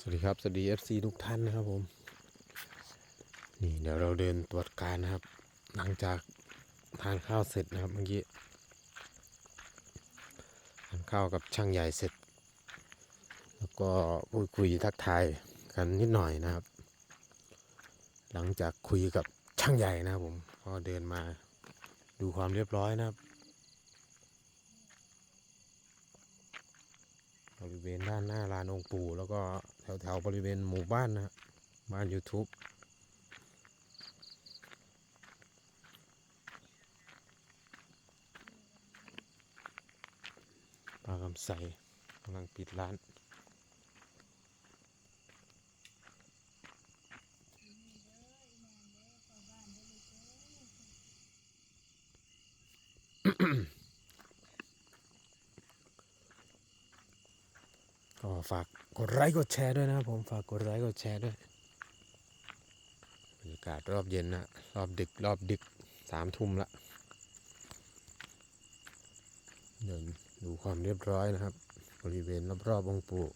สวัสดีครับ สวัสดี FC ทุกท่านนะครับผม นี่เดี๋ยวเราเดินตรวจการนะครับ หลังจากทานข้าวเสร็จนะครับเมื่อกี้ทานข้าวกับช่างใหญ่เสร็จ แล้วก็พูดคุยทักทายกันนิดหน่อยนะครับ หลังจากคุยกับช่างใหญ่นะครับผมก็เดินมาดูความเรียบร้อยนะครับบริเวณด้านหน้าลานองค์ปู่แล้วก็ แถวๆบริเวณหมู่บ้านนะบ้าน YouTube ปลาคำใสกำลังปิดร้านก็ ฝากกดไลค์กดแชร์ด้วยนะครับผมฝากกดไลค์กดแชร์ด้วยบรรยากาศรอบเย็นนะรอบดึกรอบดึกสามทุ่มละเดินดูความเรียบร้อยนะครับ บริเวณรอบๆองค์ปู่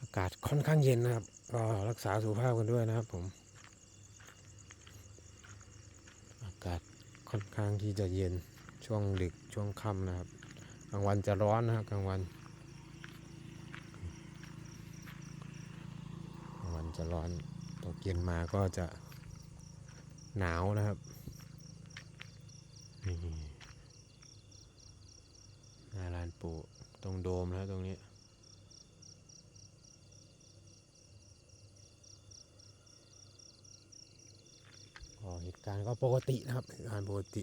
อากาศค่อนข้างเย็นนะครับก็รักษาสุขภาพกันด้วยนะครับผมอากาศค่อนข้างที่จะเย็น ช่วงดึกช่วงค่ำนะครับกลางวันจะร้อนนะครับกลางวันกลางวันจะร้อนตกเย็นมาก็จะหนาวนะครับนี่หน้าลานปูตรงโดมนะครับตรงนี้เหตุการณ์ก็ปกตินะครับเหตุการณ์ปกติ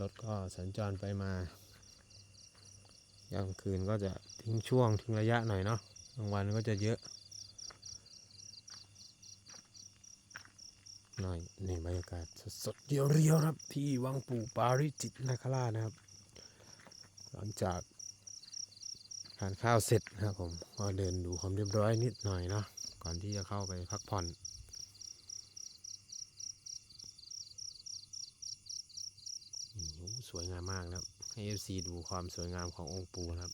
รถก็สัญจรไปมายามคืนก็จะทิ้งช่วงทิ้งระยะหน่อยเนาะกลางวันก็จะเยอะ หน่อยนี่บรรยากาศสดๆเรียวๆครับ ที่วังปู่ปาริจิตนาคราชนะครับ หลังจากทานข้าวเสร็จนะครับผมก็เดินดูความเรียบร้อยนิดหน่อยเนาะก่อนที่จะเข้าไปพักผ่อนโอ้สวยงาม มากนะครับให้ FC ดูความสวยงามขององค์ปู่นะครับ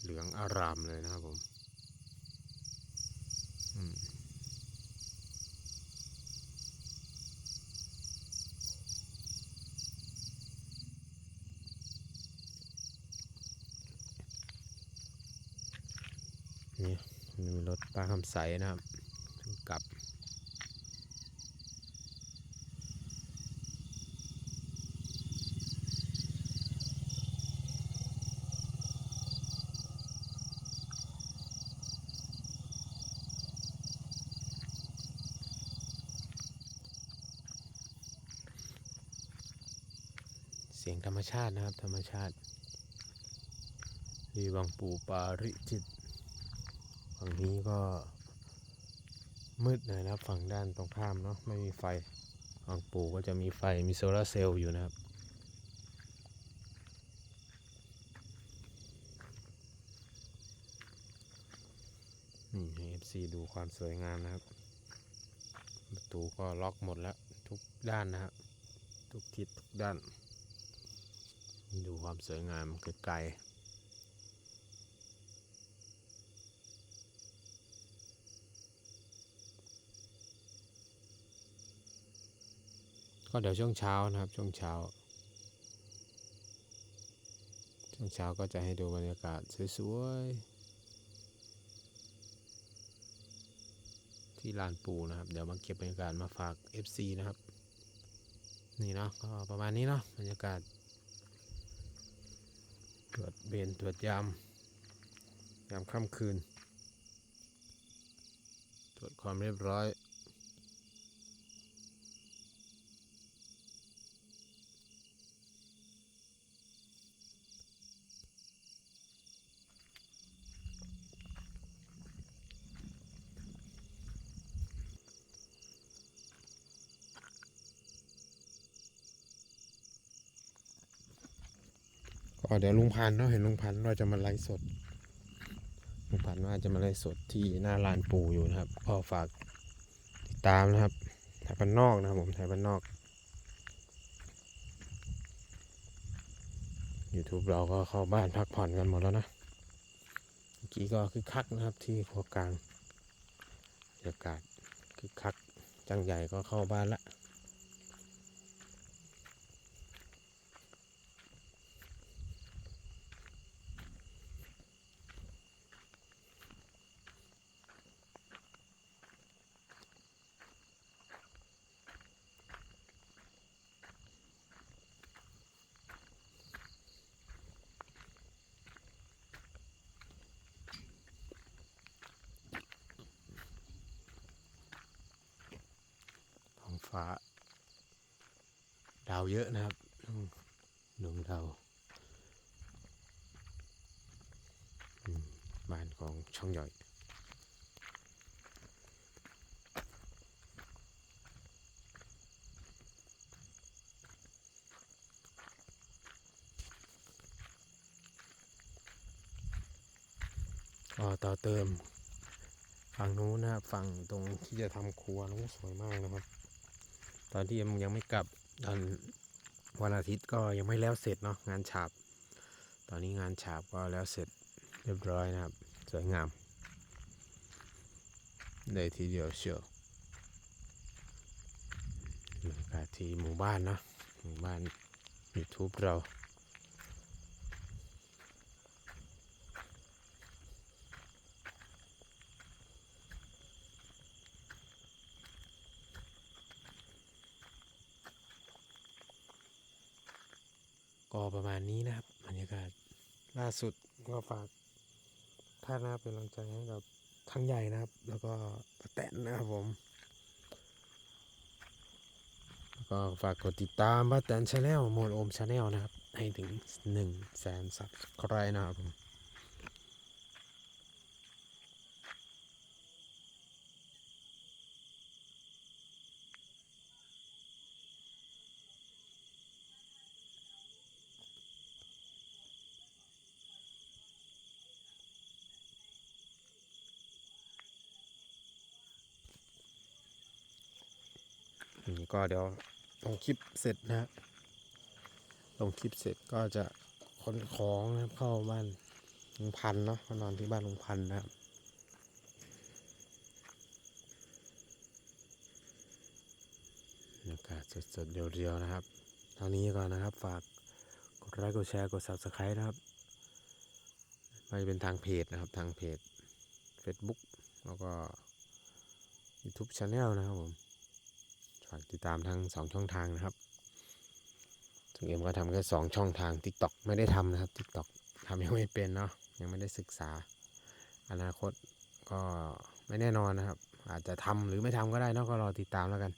เหลืองอารามเลยนะครับผมนี่มีรถปลาคำใสนะครับ กลับ เสียงธรรมชาตินะครับ ธรรมชาติที่วังปู่ปาริจิตฝั่งนี้ก็มืดหน่อยนะครับ ฝั่งด้านตรงข้ามเนาะไม่มีไฟวังปู่ก็จะมีไฟมีโซลาร์เซลล์อยู่นะครับนี่ให้ FC ดูความสวยงามนะครับ ประตูก็ล็อกหมดแล้ว ทุกด้านนะครับทุกทิศทุกด้าน ดูความสวยงามไกลๆก็เดี๋ยวช่วงเช้านะครับช่วงเช้า ช่วงเช้าก็จะให้ดูบรรยากาศสวยๆที่ลานปูนะครับ เดี๋ยวมาเก็บบรรยากาศมาฝาก FC นะครับ นี่เนาะก็ประมาณนี้เนาะบรรยากาศ ตรวจเบนตรวจยาม ยามค่ำคืน ตรวจความเรียบร้อย็เดี๋ยวลุงพันเนาะเห็นลุงพันว่าจะมาไลฟ์สด ลุงพันว่าจะมาไลฟ์สดที่หน้าลานปูอยู่นะครับ ก็ฝากติดตามนะครับไทยบ้านนอกนะครับผมไทยบ้านนอก YouTube เราก็เข้าบ้านพักผ่อนกันหมดแล้วนะเมื่อกี้ก็คือคักนะครับที่พรัวกลางอากาศคือคักจังใหญ่ก็เข้าบ้านละ ฟ้า ดาวเยอะนะครับดวงดาวบ้านของช่องใหญ่ก็ต่อเติม ฝั่งนู้นนะครับ ฝั่งตรงที่จะทำครัวนู้นสวยมากนะครับ ตอนที่ยังยังไม่กลับตอนวันอาทิตย์ก็ยังไม่แล้วเสร็จเนาะงานฉาบ ตอนนี้งานฉาบก็แล้วเสร็จเรียบร้อยนะครับ สวยงามในทีเดียวเชียวบรรยากาศที่หมู่บ้านนะหมู่บ้านยูทูบเรา ก็ประมาณนี้นะครับบรรยากาศล่าสุดก็ฝากท่านนะครับเป็นกำลังใจให้กับทั้งใหญ่นะครับ แล้วก็ปแตนนะครับผมแล้วก็ฝากกดติดตามป้าแตนชาแนลโมนโอมชาแนลนะครับ ให้ถึงหนึ่งแสนสับสไครต์นะครับผม ก็เดี๋ยวลงคลิปเสร็จนะลงคลิปเสร็จก็จะขนของนะครับเข้าบ้านลุงพันเนาะนอนที่บ้านลุงพันนะครับบรรยากาศสดๆเรียวๆนะครับเท่านี้ก่อนนะครับ ฝากกดไลค์กดแชร์กด subscribe นะครับไม่จะเป็นทางเพจนะครับทางเพจ Facebook แล้วก็ YouTube Channel นะครับผม ฝากติดตามทั้งสองช่องทางนะครับสงเอ็มก็ทำแค่สองช่องทาง TikTok ไม่ได้ทำนะครับ TikTok ทำยังไม่เป็นเนาะยังไม่ได้ศึกษา อนาคตก็ไม่แน่นอนนะครับ อาจจะทำหรือไม่ทำก็ได้เนะก็รอติดตามแล้วกัน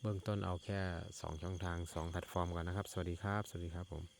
เบื้องต้นเอาแค่ 2 ช่องทาง 2 แพลตฟอร์มก่อนนะครับ สวัสดีครับ สวัสดีครับผม